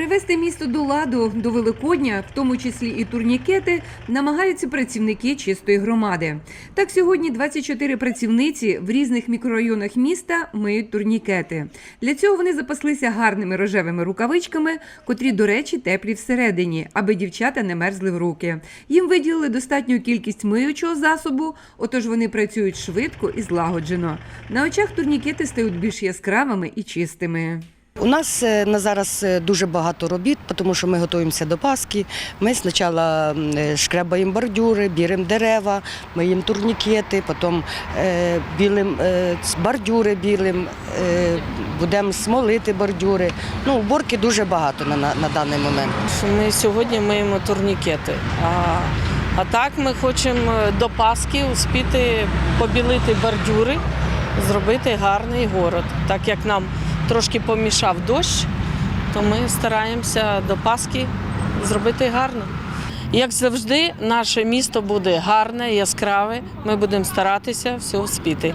Привести місто до ладу до Великодня, в тому числі і турнікети, намагаються працівники чистої громади. Так сьогодні 24 працівниці в різних мікрорайонах міста миють турнікети. Для цього вони запаслися гарними рожевими рукавичками, котрі, до речі, теплі всередині, аби дівчата не мерзли в руки. Їм виділили достатню кількість миючого засобу, отож вони працюють швидко і злагоджено. На очах турнікети стають більш яскравими і чистими. У нас е, на зараз е, дуже багато робіт, тому що ми готуємося до Пасхи. Ми спочатку е, шкребаємо бордюри, біримо дерева, миємо турнікети, потім білим бордюри білим, будемо смолити бордюри. Ну, уборки дуже багато на, на даний момент. ми сьогодні миємо турнікети. А, а так ми хочемо до Пасхи успіти побілити бордюри, зробити гарний город. Так як нам трошки помішав дощ, то ми стараємося до Пасхи зробити гарно. Як завжди, наше місто буде гарне, яскраве. Ми будемо старатися все вспіти.